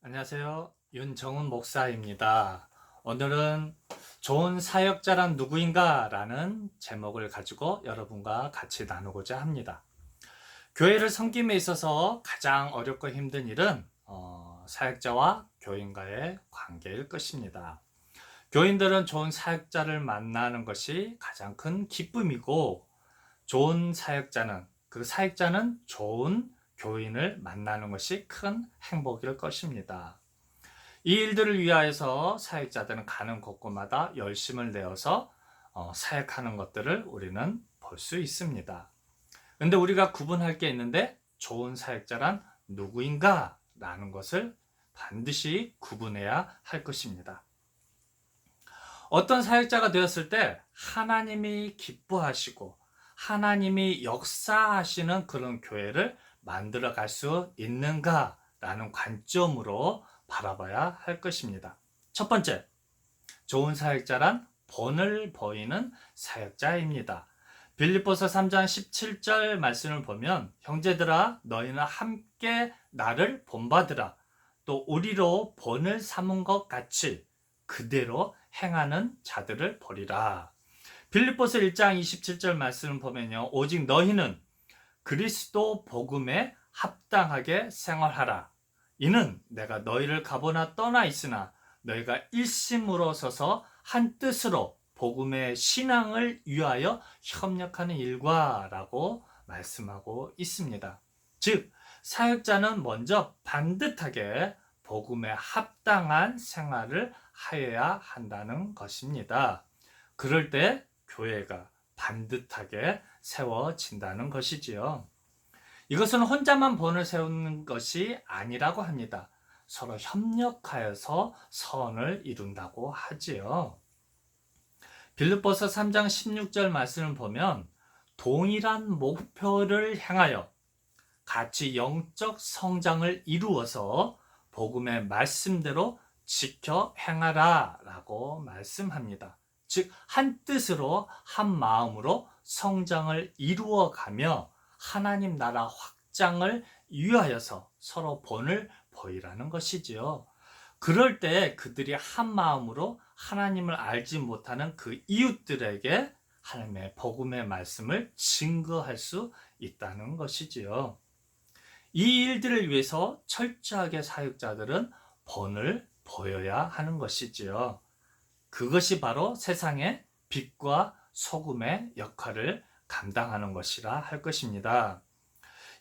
안녕하세요. 윤정훈 목사입니다. 오늘은 좋은 사역자란 누구인가? 라는 제목을 가지고 여러분과 같이 나누고자 합니다. 교회를 섬김에 있어서 가장 어렵고 힘든 일은 어, 사역자와 교인과의 관계일 것입니다. 교인들은 좋은 사역자를 만나는 것이 가장 큰 기쁨이고 좋은 사역자는 그 사역자는 좋은 교인을 만나는 것이 큰 행복일 것입니다. 이 일들을 위하여서 사역자들은 가는 곳곳마다 열심을 내어서 어, 사역하는 것들을 우리는 볼 수 있습니다. 근데 우리가 구분할 게 있는데 좋은 사역자란 누구인가? 라는 것을 반드시 구분해야 할 것입니다. 어떤 사역자가 되었을 때 하나님이 기뻐하시고 하나님이 역사하시는 그런 교회를 만들어 갈 수 있는가라는 관점으로 바라봐야 할 것입니다. 첫 번째, 좋은 사역자란 본을 보이는 사역자입니다. 빌립보서 3장 17절 말씀을 보면 형제들아 너희는 함께 나를 본받으라 또 우리로 본을 삼은 것 같이 그대로 행하는 자들을 보리라. 빌립보서 1장 27절 말씀을 보면요. 오직 너희는 그리스도 복음에 합당하게 생활하라. 이는 내가 너희를 가보나 떠나 있으나 너희가 일심으로 서서 한 뜻으로 복음의 신앙을 위하여 협력하는 일과라고 말씀하고 있습니다. 즉, 사역자는 먼저 반듯하게 복음에 합당한 생활을 하여야 한다는 것입니다. 그럴 때 교회가 반듯하게 세워진다는 것이지요. 이것은 혼자만 본을 세우는 것이 아니라고 합니다. 서로 협력하여서 선을 이룬다고 하지요. 빌립보서 3장 16절 말씀을 보면 동일한 목표를 향하여 같이 영적 성장을 이루어서 복음의 말씀대로 지켜 행하라 라고 말씀합니다. 즉, 한 뜻으로, 한 마음으로 성장을 이루어 가며 하나님 나라 확장을 위하여서 서로 본을 보이라는 것이지요. 그럴 때 그들이 한 마음으로 하나님을 알지 못하는 그 이웃들에게 하나님의 복음의 말씀을 증거할 수 있다는 것이지요. 이 일들을 위해서 철저하게 사역자들은 본을 보여야 하는 것이지요. 그것이 바로 세상의 빛과 소금의 역할을 감당하는 것이라 할 것입니다.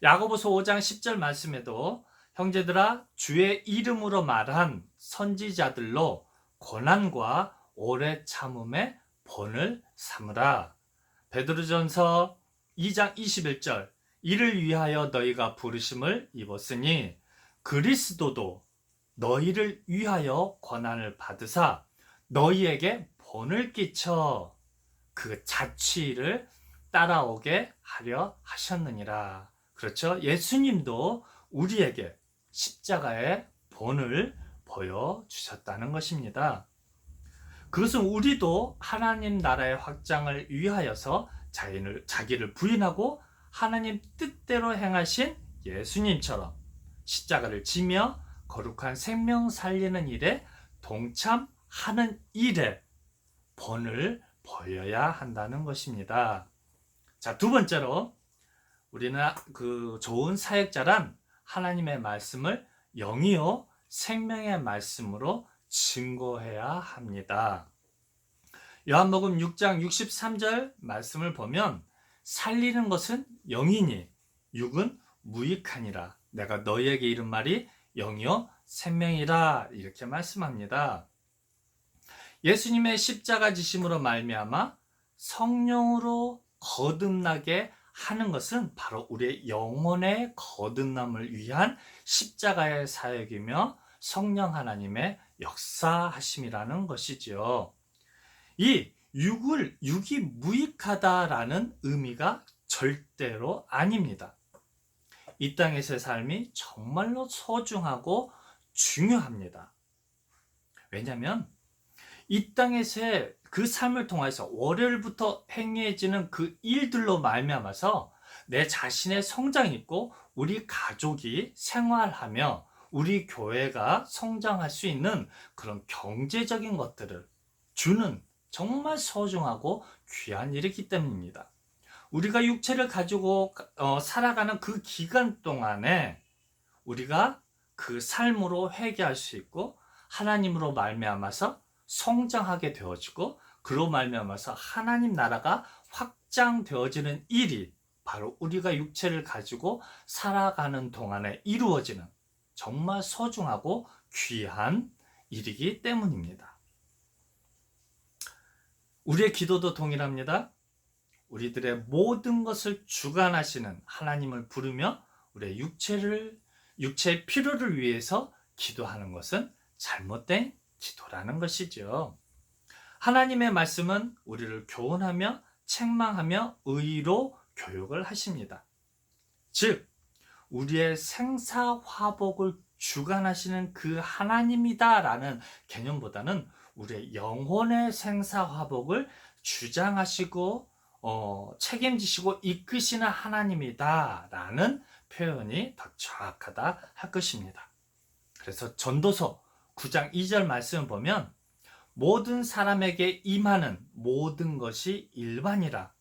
야고보서 5장 10절 말씀에도 형제들아 주의 이름으로 말한 선지자들로 고난과 오래 참음의 본을 삼으라. 베드로전서 2장 21절 이를 위하여 너희가 부르심을 입었으니 그리스도도 너희를 위하여 고난을 받으사 너희에게 본을 끼쳐 그 자취를 따라오게 하려 하셨느니라. 그렇죠? 예수님도 우리에게 십자가의 본을 보여주셨다는 것입니다. 그것은 우리도 하나님 나라의 확장을 위하여서 자기를, 자기를 부인하고 하나님 뜻대로 행하신 예수님처럼 십자가를 지며 거룩한 생명 살리는 일에 동참하는 일에 본을 보여야 한다는 것입니다. 자, 두 번째로 우리는 그 좋은 사역자란 하나님의 말씀을 영이요 생명의 말씀으로 증거해야 합니다. 요한복음 6장 63절 말씀을 보면 살리는 것은 영이니 육은 무익하니라. 내가 너희에게 이른 말이 영이요 생명이라 이렇게 말씀합니다. 예수님의 십자가 지심으로 말미암아 성령으로 거듭나게 하는 것은 바로 우리의 영혼의 거듭남을 위한 십자가의 사역이며 성령 하나님의 역사하심이라는 것이지요. 이 육을 육이 무익하다라는 의미가 절대로 아닙니다. 이 땅에서의 삶이 정말로 소중하고 중요합니다. 왜냐하면 이 땅에서의 그 삶을 통해서 월요일부터 행해지는 그 일들로 말미암아서 내 자신의 성장이 있고 우리 가족이 생활하며 우리 교회가 성장할 수 있는 그런 경제적인 것들을 주는 정말 소중하고 귀한 일이기 때문입니다. 우리가 육체를 가지고 어, 살아가는 그 기간 동안에 우리가 그 삶으로 회개할 수 있고 하나님으로 말미암아서 성장하게 되어지고 그로 말미암아서 하나님 나라가 확장되어지는 일이 바로 우리가 육체를 가지고 살아가는 동안에 이루어지는 정말 소중하고 귀한 일이기 때문입니다. 우리의 기도도 동일합니다. 우리들의 모든 것을 주관하시는 하나님을 부르며 우리의 육체를 육체의 필요를 위해서 기도하는 것은 잘못된 기도라는 것이죠. 하나님의 말씀은 우리를 교훈하며 책망하며 의로 교육을 하십니다. 즉, 우리의 생사화복을 주관하시는 그 하나님이다라는 개념보다는 우리의 영혼의 생사화복을 주장하시고 어, 책임지시고 이끄시는 하나님이다라는 표현이 더 정확하다 할 것입니다. 그래서 전도서 9장 2절 말씀을 보면 모든 사람에게 임하는 모든 것이 일반이라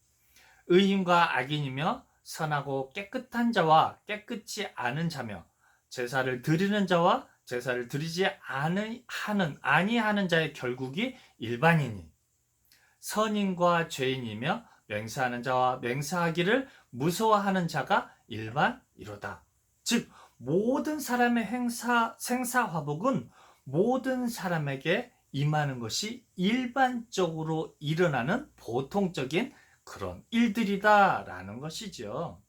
의인과 악인이며 선하고 깨끗한 자와 깨끗지 않은 자며 제사를 드리는 자와 제사를 드리지 않은 하는 아니하는 자의 결국이 일반이니 선인과 죄인이며 맹세하는 자와 맹세하기를 무서워하는 자가 일반이로다. 즉 모든 사람의 행사 생사 화복은 모든 사람에게 임하는 것이 일반적으로 일어나는 보통적인 그런 일들이다라는 것이죠.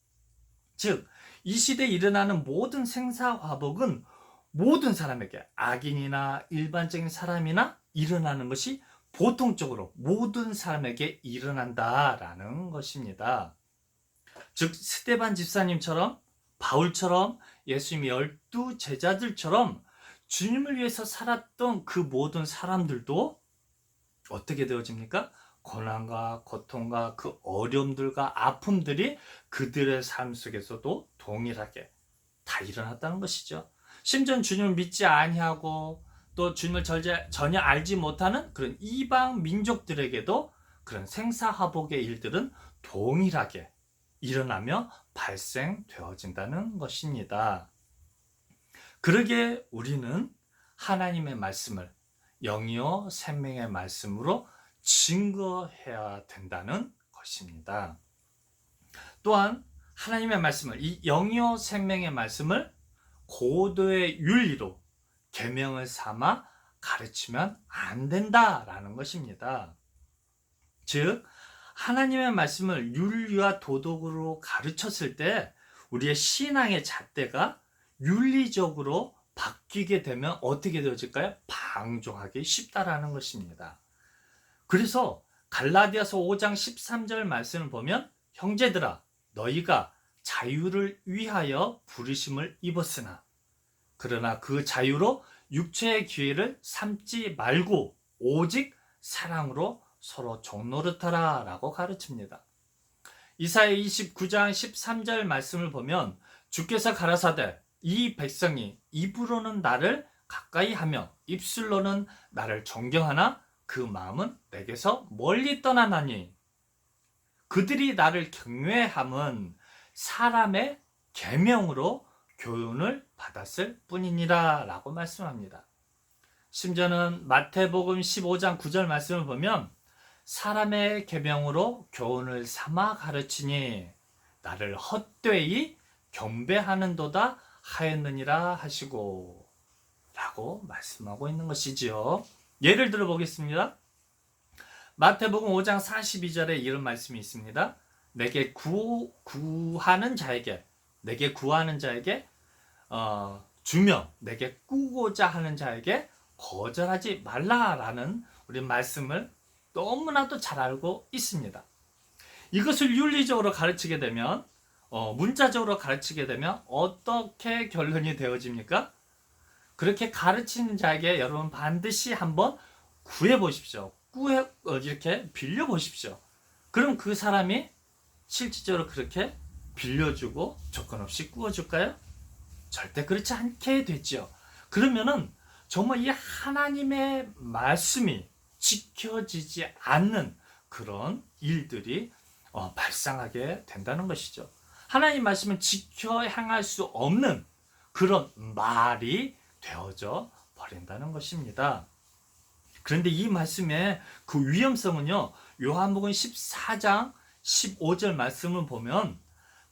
즉, 이 시대에 일어나는 모든 생사화복은 모든 사람에게 악인이나 일반적인 사람이나 일어나는 것이 보통적으로 모든 사람에게 일어난다라는 것입니다. 즉, 스테반 집사님처럼 바울처럼 예수님의 열두 제자들처럼 주님을 위해서 살았던 그 모든 사람들도 어떻게 되어집니까? 고난과 고통과 그 어려움들과 아픔들이 그들의 삶 속에서도 동일하게 다 일어났다는 것이죠. 심지어 주님을 믿지 아니하고 또 주님을 전혀 알지 못하는 그런 이방 민족들에게도 그런 생사화복의 일들은 동일하게 일어나며 발생되어진다는 것입니다. 그러게 우리는 하나님의 말씀을 영이요 생명의 말씀으로 증거해야 된다는 것입니다. 또한 하나님의 말씀을 이 영이요 생명의 말씀을 고도의 윤리로 계명을 삼아 가르치면 안 된다라는 것입니다. 즉 하나님의 말씀을 윤리와 도덕으로 가르쳤을 때 우리의 신앙의 잣대가 윤리적으로 바뀌게 되면 어떻게 되어질까요? 방종하기 쉽다라는 것입니다. 그래서 갈라디아서 5장 13절 말씀을 보면 형제들아 너희가 자유를 위하여 부르심을 입었으나 그러나 그 자유로 육체의 기회를 삼지 말고 오직 사랑으로 서로 종노릇하라 라고 가르칩니다. 이사야 29장 13절 말씀을 보면 주께서 가라사대 이 백성이 입으로는 나를 가까이 하며 입술로는 나를 존경하나 그 마음은 내게서 멀리 떠나나니 그들이 나를 경외함은 사람의 계명으로 교훈을 받았을 뿐이니라 라고 말씀합니다. 심지어는 마태복음 15장 9절 말씀을 보면 사람의 계명으로 교훈을 삼아 가르치니 나를 헛되이 경배하는도다 하였느니라 하시고 라고 말씀하고 있는 것이지요. 예를 들어 보겠습니다. 마태복음 5장 42절에 이런 말씀이 있습니다. 내게 구, 구하는 자에게 내게 구하는 자에게 어, 주며 내게 꾸고자 하는 자에게 거절하지 말라라는 우리 말씀을 너무나도 잘 알고 있습니다. 이것을 윤리적으로 가르치게 되면 어, 문자적으로 가르치게 되면 어떻게 결론이 되어집니까? 그렇게 가르치는 자에게 여러분 반드시 한번 구해 보십시오. 구해 어, 이렇게 빌려 보십시오. 그럼 그 사람이 실질적으로 그렇게 빌려주고 조건 없이 구워줄까요? 절대 그렇지 않게 됐죠. 그러면은 정말 이 하나님의 말씀이 지켜지지 않는 그런 일들이 어, 발생하게 된다는 것이죠. 하나님 말씀은 지켜 행할 수 없는 그런 말이 되어져 버린다는 것입니다. 그런데 이 말씀의 그 위험성은요. 요한복음 14장 15절 말씀을 보면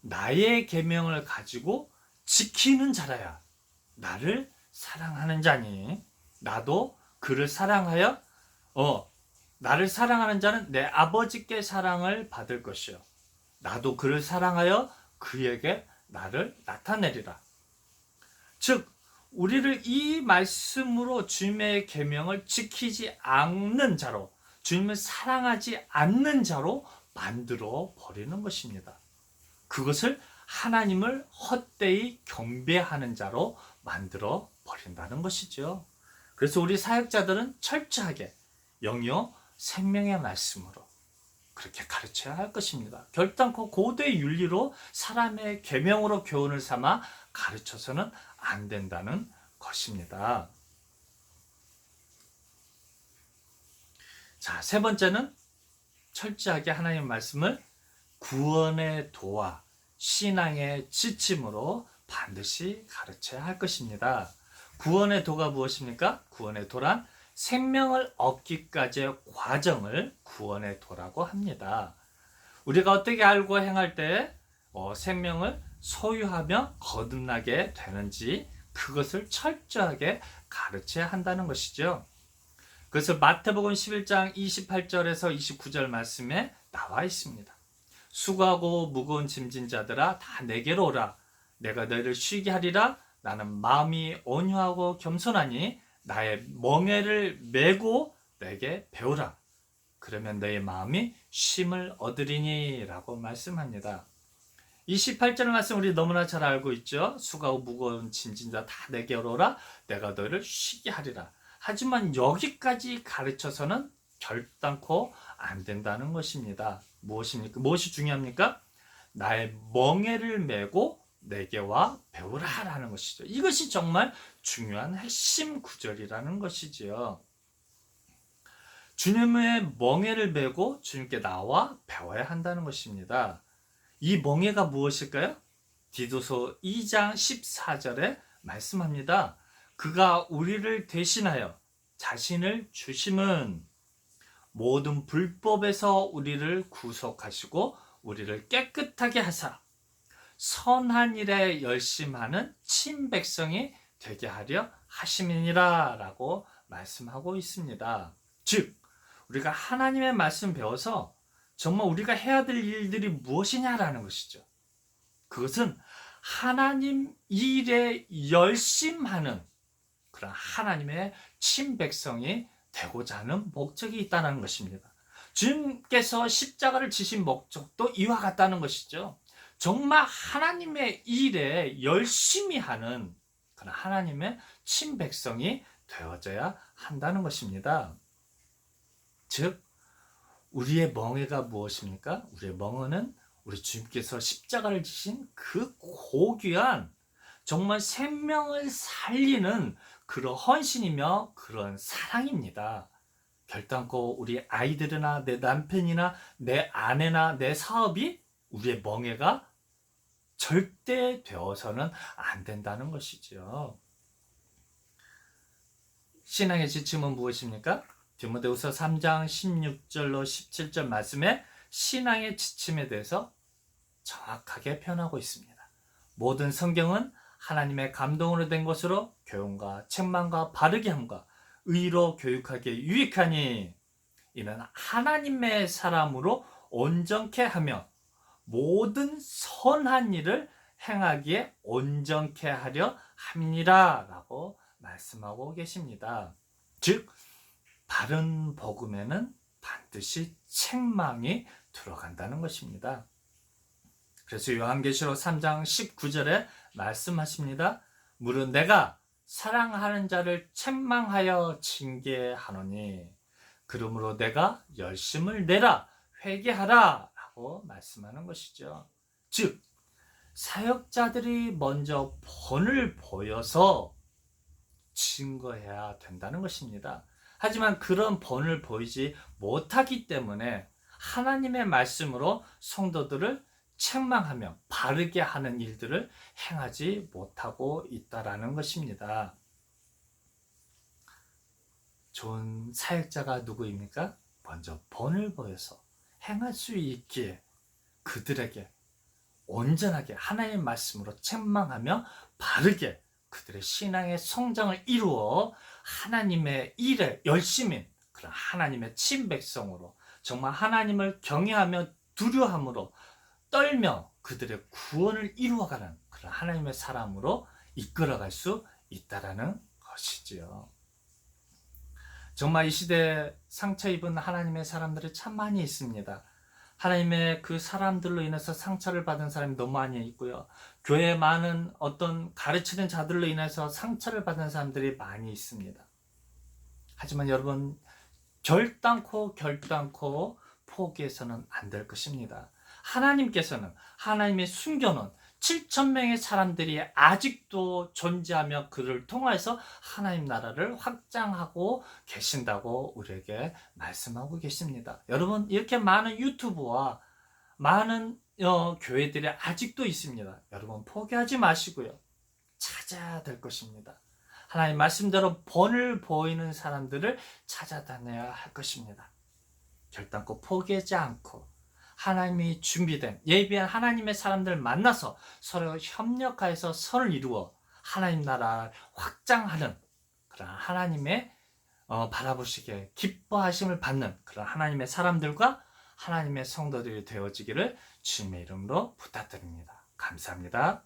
나의 계명을 가지고 지키는 자라야 나를 사랑하는 자니 나도 그를 사랑하여 어 나를 사랑하는 자는 내 아버지께 사랑을 받을 것이요 나도 그를 사랑하여 그에게 나를 나타내리라 즉 우리를 이 말씀으로 주님의 계명을 지키지 않는 자로 주님을 사랑하지 않는 자로 만들어 버리는 것입니다. 그것을 하나님을 헛되이 경배하는 자로 만들어 버린다는 것이죠. 그래서 우리 사역자들은 철저하게 영요 생명의 말씀으로 그렇게 가르쳐야 할 것입니다. 결단코 고대 윤리로 사람의 계명으로 교훈을 삼아 가르쳐서는 안 된다는 것입니다. 자, 세 번째는 철저하게 하나님 말씀을 구원의 도와 신앙의 지침으로 반드시 가르쳐야 할 것입니다. 구원의 도가 무엇입니까? 구원의 도란 생명을 얻기까지의 과정을 구원의 도라고 합니다. 우리가 어떻게 알고 행할 때 어, 생명을 소유하며 거듭나게 되는지 그것을 철저하게 가르쳐야 한다는 것이죠. 그래서 마태복음 11장 28절에서 29절 말씀에 나와 있습니다. 수고하고 무거운 짐진 자들아 다 내게로 오라. 내가 너희를 쉬게 하리라. 나는 마음이 온유하고 겸손하니 나의 멍에를 메고 내게 배우라. 그러면 너의 마음이 쉼을 얻으리니 라고 말씀합니다. 28절 말씀 우리 너무나 잘 알고 있죠. 수고하고 무거운 짐진 자 다 내게로 오라. 내가 너희를 쉬게 하리라. 하지만 여기까지 가르쳐서는 결단코 안 된다는 것입니다. 무엇입니까? 무엇이 중요합니까? 나의 멍에를 메고 내게 와 배우라라는 것이죠. 이것이 정말 중요한 핵심 구절이라는 것이지요. 주님의 멍에를 메고 주님께 나와 배워야 한다는 것입니다. 이 멍에가 무엇일까요? 디도서 2장 14절에 말씀합니다. 그가 우리를 대신하여 자신을 주심은 모든 불법에서 우리를 구속하시고 우리를 깨끗하게 하사 선한 일에 열심하는 친백성이 되게 하려 하심이니라 라고 말씀하고 있습니다. 즉, 우리가 하나님의 말씀 배워서 정말 우리가 해야 될 일들이 무엇이냐라는 것이죠. 그것은 하나님 일에 열심하는 그런 하나님의 친백성이 되고자 하는 목적이 있다는 것입니다. 주님께서 십자가를 지신 목적도 이와 같다는 것이죠. 정말 하나님의 일에 열심히 하는 그런 하나님의 친백성이 되어져야 한다는 것입니다. 즉, 우리의 멍에가 무엇입니까? 우리의 멍에는 우리 주님께서 십자가를 지신 그 고귀한 정말 생명을 살리는 그런 헌신이며 그런 사랑입니다. 결단코 우리 아이들이나 내 남편이나 내 아내나 내 사업이 우리의 멍해가 절대 되어서는 안 된다는 것이죠. 신앙의 지침은 무엇입니까? 디모데후서 3장 16절로 17절 말씀에 신앙의 지침에 대해서 정확하게 표현하고 있습니다. 모든 성경은 하나님의 감동으로 된 것으로 교훈과 책망과 바르게 함과 의로 교육하기에 유익하니 이는 하나님의 사람으로 온전케 하며 모든 선한 일을 행하기에 온전케 하려 함이라라고 말씀하고 계십니다. 즉 바른 복음에는 반드시 책망이 들어간다는 것입니다. 그래서 요한계시록 3장 19절에 말씀하십니다. 물은 내가 사랑하는 자를 책망하여 징계하노니 그러므로 내가 열심을 내라 회개하라 라고 말씀하는 것이죠. 즉 사역자들이 먼저 본을 보여서 증거해야 된다는 것입니다. 하지만 그런 본을 보이지 못하기 때문에 하나님의 말씀으로 성도들을 책망하며 바르게 하는 일들을 행하지 못하고 있다라는 것입니다. 좋은 사역자가 누구입니까? 먼저 본을 보여서 행할 수 있기에 그들에게 온전하게 하나님의 말씀으로 책망하며 바르게 그들의 신앙의 성장을 이루어 하나님의 일에 열심인 그런 하나님의 친백성으로 정말 하나님을 경외하며 두려함으로 떨며 그들의 구원을 이루어가는 그런 하나님의 사람으로 이끌어갈 수 있다라는 것이지요. 정말 이 시대에 상처 입은 하나님의 사람들이 참 많이 있습니다. 하나님의 그 사람들로 인해서 상처를 받은 사람이 너무 많이 있고요. 교회에 많은 어떤 가르치는 자들로 인해서 상처를 받은 사람들이 많이 있습니다. 하지만 여러분, 결단코 결단코 포기해서는 안 될 것입니다. 하나님께서는 하나님의 숨겨놓은 7천 명의 사람들이 아직도 존재하며 그를 통해서 하나님 나라를 확장하고 계신다고 우리에게 말씀하고 계십니다. 여러분 이렇게 많은 유튜브와 많은 어, 교회들이 아직도 있습니다. 여러분 포기하지 마시고요. 찾아야 될 것입니다. 하나님 말씀대로 본을 보이는 사람들을 찾아다녀야 할 것입니다. 결단코 포기하지 않고 하나님이 준비된 예비한 하나님의 사람들 만나서 서로 협력하여서 선을 이루어 하나님 나라를 확장하는 그런 하나님의 어, 바라보시기에 기뻐하심을 받는 그런 하나님의 사람들과 하나님의 성도들이 되어지기를 주님의 이름으로 부탁드립니다. 감사합니다.